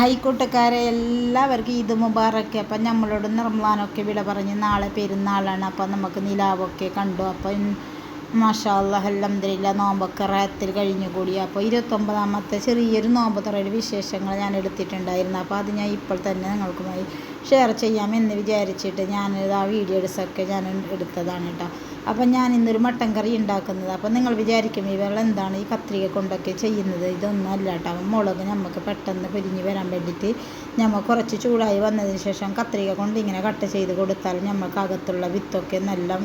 Hi എല്ലാവർക്കും ഈദ് മുബാറൊക്കെ അപ്പം നമ്മളോട് റംലാനൊക്കെ വിട പറഞ്ഞ് നാളെ പെരുന്നാളാണ്. അപ്പം നമുക്ക് നിലാവൊക്കെ കണ്ടു. അപ്പം മാഷാ അല്ലാഹ് അൽഹംദുലില്ല നോമ്പൊക്കെ റാത്തിൽ കഴിഞ്ഞുകൂടി അപ്പോൾ ഇരുപത്തൊമ്പതാമത്തെ ചെറിയൊരു നോമ്പ് തുറയുടെ വിശേഷങ്ങൾ ഞാൻ എടുത്തിട്ടുണ്ടായിരുന്നു. അപ്പോൾ അത് ഞാൻ ഇപ്പോൾ തന്നെ നിങ്ങൾക്കുമായി ഷെയർ ചെയ്യാമെന്ന് വിചാരിച്ചിട്ട് ഞാൻ ആ വീഡിയോസൊക്കെ ഞാൻ എടുത്തതാണ് കേട്ടോ. അപ്പം ഞാൻ ഇന്നൊരു മട്ടൻ കറി ഉണ്ടാക്കുന്നത്. അപ്പം നിങ്ങൾ വിചാരിക്കും ഇവൾ എന്താണ് ഈ കത്രിക കൊണ്ടൊക്കെ ചെയ്യുന്നത്? ഇതൊന്നും അല്ല കേട്ടോ. മുളക് നമുക്ക് പെട്ടെന്ന് പൊരിഞ്ഞ് വരാൻ വേണ്ടിയിട്ട് നമ്മൾ കുറച്ച് ചൂടായി വന്നതിന് ശേഷം കത്രിക കൊണ്ട് ഇങ്ങനെ കട്ട് ചെയ്ത് കൊടുത്താൽ നമുക്ക് അകത്തുള്ള വിത്തൊക്കെ നല്ല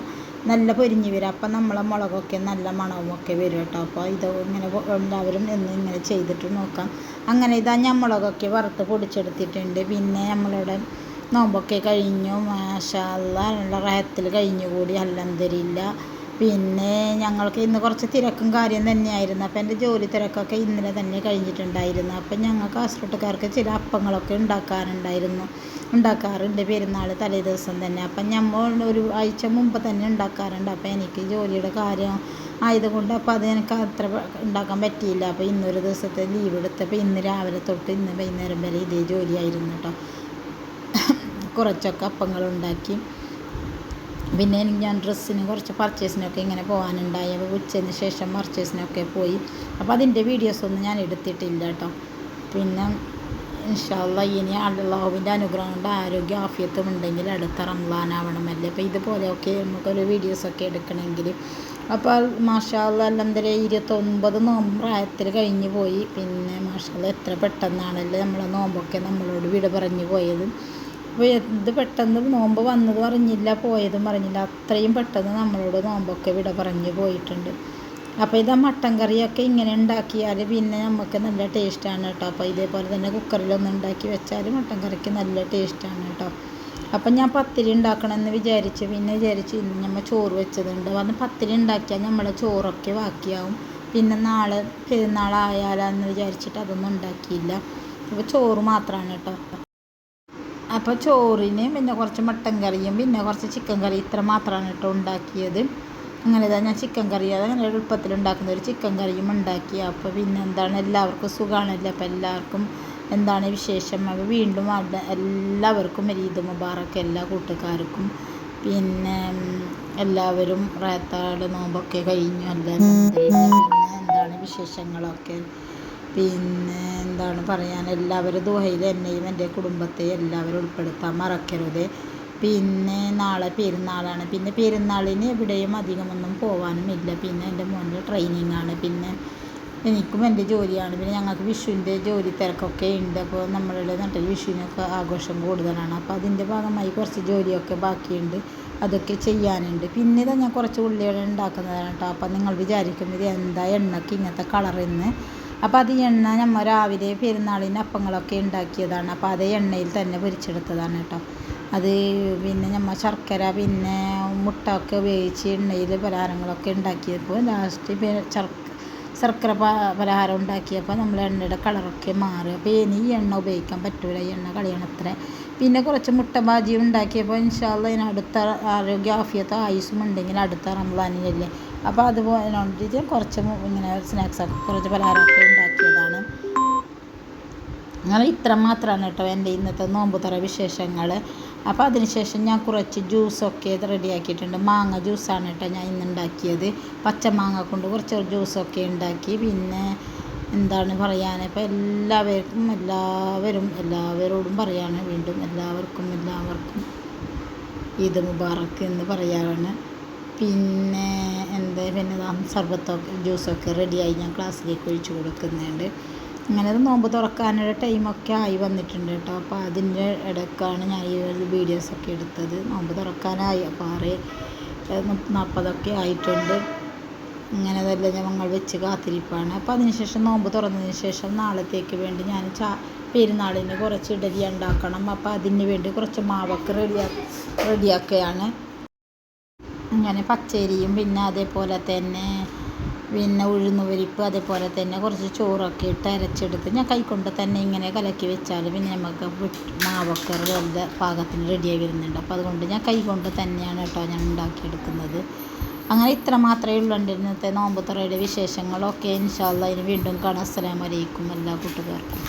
നല്ല പൊരിഞ്ഞ് വരും. അപ്പം നമ്മളെ മുളകൊക്കെ നല്ല മണവും ഒക്കെ വരും കേട്ടോ. അപ്പോൾ ഇത് ഇങ്ങനെ എല്ലാവരും എന്ന് ഇങ്ങനെ ചെയ്തിട്ട് നോക്കാം. അങ്ങനെ ഇതാ ഞാൻ മുളകൊക്കെ വറുത്ത് പൊടിച്ചെടുത്തിട്ടുണ്ട്. പിന്നെ നമ്മളിവിടെ നോമ്പൊക്കെ കഴിഞ്ഞു. മാഷാല്ല നല്ല റായത്തിൽ കഴിഞ്ഞുകൂടി. അല്ലന്തരില്ല പിന്നെ ഞങ്ങൾക്ക് ഇന്ന് കുറച്ച് തിരക്കും കാര്യം തന്നെയായിരുന്നു. അപ്പോൾ എന്റെ ജോലി തിരക്കൊക്കെ ഇന്നലെ തന്നെ കഴിഞ്ഞിട്ടുണ്ടായിരുന്നു. അപ്പം ഞങ്ങൾ കാസർഗോട്ടുകാർക്ക് ചില അപ്പങ്ങളൊക്കെ ഉണ്ടാക്കാറുണ്ടായിരുന്നു ഉണ്ടാക്കാറുണ്ട് പെരുന്നാൾ തലേ ദിവസം തന്നെ. അപ്പം നമ്മൾ ഒരു ആഴ്ച മുമ്പ് തന്നെ ഉണ്ടാക്കാറുണ്ട്. അപ്പോൾ എനിക്ക് ജോലിയുടെ കാര്യം ആയതുകൊണ്ട് അപ്പോൾ അത് എനിക്ക് അത്ര ഉണ്ടാക്കാൻ പറ്റിയില്ല. അപ്പോൾ ഇന്നൊരു ദിവസത്തെ ലീവ് എടുത്തപ്പോൾ ഇന്ന് രാവിലെ തൊട്ട് ഇന്ന് വൈകുന്നേരം വരെ ഇതേ ജോലിയായിരുന്നു കേട്ടോ കുറച്ചൊക്കെ അപ്പങ്ങളുണ്ടാക്കി. പിന്നെ ഞാൻ ഡ്രസ്സിന് കുറച്ച് പർച്ചേസിനൊക്കെ ഇങ്ങനെ പോകാനുണ്ടായി. അപ്പോൾ ഉച്ചതിന് ശേഷം പർച്ചേസിനൊക്കെ പോയി. അപ്പോൾ അതിന്റെ വീഡിയോസൊന്നും ഞാൻ എടുത്തിട്ടില്ല കേട്ടോ. പിന്നെ ഇൻഷാല്ല ഇനി അള്ളാഹുവിന്റെ അനുഗ്രഹം കൊണ്ട് ആരോഗ്യം ആഫിയത്തും ഉണ്ടെങ്കിൽ അടുത്ത റംലാനാവണമല്ലേ അപ്പോൾ ഇതുപോലെയൊക്കെ നമുക്കൊരു വീഡിയോസൊക്കെ എടുക്കണമെങ്കിൽ. അപ്പോൾ മാഷാല്ല അല്ലെന്തര ഇരുപത്തൊൻപത് നോമ്പ് പ്രായത്തിൽ കഴിഞ്ഞു പോയി. പിന്നെ മാഷാല്ല എത്ര പെട്ടെന്നാണല്ലേ നമ്മളെ നോമ്പൊക്കെ നമ്മളോട് വിട പറഞ്ഞു പോയത്. അപ്പോൾ എന്ത് പെട്ടെന്ന് നോമ്പ് വന്നത് അറിഞ്ഞില്ല പോയതും അറിഞ്ഞില്ല. അത്രയും പെട്ടെന്ന് നമ്മളോട് നോമ്പൊക്കെ വിട പറഞ്ഞു പോയിട്ടുണ്ട്. അപ്പോൾ ഇത് മട്ടൻ കറിയൊക്കെ ഇങ്ങനെ ഉണ്ടാക്കിയാൽ പിന്നെ നമുക്ക് നല്ല ടേസ്റ്റാണ് കേട്ടോ. അപ്പോൾ ഇതേപോലെ തന്നെ കുക്കറിലൊന്ന് ഉണ്ടാക്കി വെച്ചാൽ മട്ടൻ കറിക്ക് നല്ല ടേസ്റ്റാണ് കേട്ടോ. അപ്പം ഞാൻ പത്തിരി ഉണ്ടാക്കണമെന്ന് വിചാരിച്ച് പിന്നെ വിചാരിച്ച് ഇന്ന് നമ്മൾ ചോറ് വെച്ചതുണ്ട്. വന്ന് പത്തിരി ഉണ്ടാക്കിയാൽ നമ്മളെ ചോറൊക്കെ ബാക്കിയാവും. പിന്നെ നാളെ പെരുന്നാളായാലെന്ന് വിചാരിച്ചിട്ട് അതൊന്നും ഉണ്ടാക്കിയില്ല. അപ്പോൾ ചോറ് മാത്രമാണ് കേട്ടോ. അപ്പോൾ ചോറിന് പിന്നെ കുറച്ച് മട്ടൻ കറിയും പിന്നെ കുറച്ച് ചിക്കൻ കറി ഇത്ര മാത്രമാണ് കേട്ടോ ഉണ്ടാക്കിയത്. അങ്ങനെ ഇതാ ഞാൻ ചിക്കൻ കറി അങ്ങനെ എളുപ്പത്തിൽ ഉണ്ടാക്കുന്ന ഒരു ചിക്കൻ കറിയും ഉണ്ടാക്കി. അപ്പോൾ പിന്നെ എന്താണ് എല്ലാവർക്കും സുഖമാണല്ലോ അപ്പോൾ എല്ലാവർക്കും എന്താണ് വിശേഷം? അപ്പോൾ വീണ്ടും എല്ലാവർക്കും ഈദ് മുബാറക്ക് എല്ലാ കൂട്ടുകാർക്കും. പിന്നെ എല്ലാവരും റാത്താട് നോമ്പൊക്കെ കഴിഞ്ഞു അല്ല? പിന്നെ എന്താണ് വിശേഷങ്ങളൊക്കെ? പിന്നെ എന്താണ് പറയാൻ എല്ലാവരും ദുഹയിൽ എന്നെയും എന്റെ കുടുംബത്തെ എല്ലാവരും ഉൾപ്പെടുത്താൻ മറക്കരുത്. പിന്നെ നാളെ പെരുന്നാളാണ്. പിന്നെ പെരുന്നാളിന് എവിടെയും അധികമൊന്നും പോകാനുമില്ല പിന്നെ എന്റെ മോന്റെ ട്രെയിനിങ് ആണ്. പിന്നെ എനിക്കും എന്റെ ജോലിയാണ്. പിന്നെ ഞങ്ങൾക്ക് വിഷുവിന്റെ ജോലി തിരക്കൊക്കെ ഉണ്ട്. അപ്പോൾ നമ്മളുടെ നാട്ടിൽ വിഷുവിനൊക്കെ ആഘോഷം കൂടുതലാണ്. അപ്പോൾ അതിന്റെ ഭാഗമായി കുറച്ച് ജോലിയൊക്കെ ബാക്കിയുണ്ട്. അതൊക്കെ ചെയ്യാനുണ്ട്. പിന്നെ ഇതാ ഞാൻ കുറച്ച് ഉള്ളികൾ ഉണ്ടാക്കുന്നതാണ് കേട്ടോ. അപ്പോൾ നിങ്ങൾ വിചാരിക്കും ഇത് എന്താ എണ്ണയ്ക്ക് ഇങ്ങനത്തെ കളറിന്ന് അപ്പോൾ അത് എണ്ണ നമ്മൾ രാവിലെ പെരുന്നാളിന് അപ്പങ്ങളൊക്കെ ഉണ്ടാക്കിയതാണ്. അപ്പോൾ അതേ എണ്ണയിൽ തന്നെ പൊരിച്ചെടുത്തതാണ് കേട്ടോ. അത് പിന്നെ നമ്മൾ ശർക്കര പിന്നെ മുട്ട ഒക്കെ ഉപയോഗിച്ച് എണ്ണയിൽ പലഹാരങ്ങളൊക്കെ ഉണ്ടാക്കിയപ്പോൾ ലാസ്റ്റ് ശർക്കര പലഹാരം ഉണ്ടാക്കിയപ്പോൾ നമ്മൾ എണ്ണയുടെ കളറൊക്കെ മാറി. അപ്പോൾ ഇനി ഈ എണ്ണ ഉപയോഗിക്കാൻ പറ്റൂല. ഈ എണ്ണ കളയണത്ര. പിന്നെ കുറച്ച് മുട്ട ബാജി ഉണ്ടാക്കിയപ്പോൾ ഇൻഷാല്ല ഇതിന് അടുത്ത ആരോഗ്യ ആഫിയത്തോ ആയുസും ഉണ്ടെങ്കിൽ അടുത്ത റംസാനിലല്ലേ അപ്പോൾ അതുപോലെ കുറച്ച് ഇങ്ങനെ സ്നാക്സൊക്കെ കുറച്ച് പലഹാരമൊക്കെ ഉണ്ടാക്കിയതാണ്. അങ്ങനെ ഇത്ര മാത്രമാണ് കേട്ടോ എന്റെ ഇന്നത്തെ നോമ്പ് തുറ വിശേഷങ്ങൾ. അപ്പോൾ അതിനുശേഷം ഞാൻ കുറച്ച് ജ്യൂസൊക്കെ റെഡിയാക്കിയിട്ടുണ്ട്. മാങ്ങ ജ്യൂസാണ് കേട്ടോ ഞാൻ ഇന്ന് ഉണ്ടാക്കിയത്. പച്ചമാങ്ങ കൊണ്ട് കുറച്ച് ജ്യൂസൊക്കെ ഉണ്ടാക്കി. പിന്നെ എന്താണ് പറയാൻ? ഇപ്പോൾ എല്ലാവർക്കും എല്ലാവരും എല്ലാവരോടും പറയാണ്. വീണ്ടും എല്ലാവർക്കും എല്ലാവർക്കും ഈദ് മുബാറക്ക് എന്ന് പറയാറാണ്. പിന്നെ എന്താ? പിന്നെ സർബത്തൊക്കെ ജ്യൂസൊക്കെ റെഡിയായി ഞാൻ ക്ലാസ്സിലേക്ക് ഒഴിച്ചു കൊടുക്കുന്നുണ്ട്. അങ്ങനെ ഒരു നോമ്പ് തുറക്കാനുള്ള ടൈമൊക്കെ ആയി വന്നിട്ടുണ്ട് കേട്ടോ. അപ്പോൾ അതിന്റെ ഇടയ്ക്കാണ് ഞാൻ ഈ ഒരു വീഡിയോസൊക്കെ എടുത്തത്. നോമ്പ് തുറക്കാനായി. അപ്പോൾ ആറ് നാൽപ്പതൊക്കെ ആയിട്ടുണ്ട്. ഇങ്ങനെ തന്നെ ഞങ്ങൾ വെച്ച് കാത്തിരിപ്പാണ്. അപ്പോൾ അതിനുശേഷം നോമ്പ് തുറന്നതിന് ശേഷം നാളത്തേക്ക് വേണ്ടി ഞാൻ ചാ പെരുന്നാളിന് കുറച്ച് ഇഡലി ഉണ്ടാക്കണം. അപ്പോൾ അതിന് വേണ്ടി കുറച്ച് മാവൊക്കെ റെഡിയാ റെഡിയാക്കുകയാണ് അങ്ങനെ പച്ചരിയും പിന്നെ അതേപോലെ തന്നെ പിന്നെ ഉഴുന്ന് പരിപ്പ് അതേപോലെ തന്നെ കുറച്ച് ചോറൊക്കെ ഇട്ട് അരച്ചെടുത്ത് ഞാൻ കൈക്കൊണ്ട് തന്നെ ഇങ്ങനെ കലക്കി വെച്ചാൽ പിന്നെ നമുക്ക് മാവൊക്കെ വെറുതെ പാകത്തിന് റെഡിയായി വരുന്നുണ്ട്. അപ്പോൾ അതുകൊണ്ട് ഞാൻ കൈകൊണ്ട് തന്നെയാണ് കേട്ടോ ഞാൻ ഉണ്ടാക്കിയെടുക്കുന്നത്. അങ്ങനെ ഇത്ര മാത്രമേ ഉള്ളൂ എന്റെ ഇന്നത്തെ നോമ്പുത്തറയുടെ വിശേഷങ്ങളൊക്കെ. ഇൻഷാല്ല ഇനി വീണ്ടും കാണാം. അസ്സലാമലൈക്കും എല്ലാ കൂട്ടുകാർക്കും.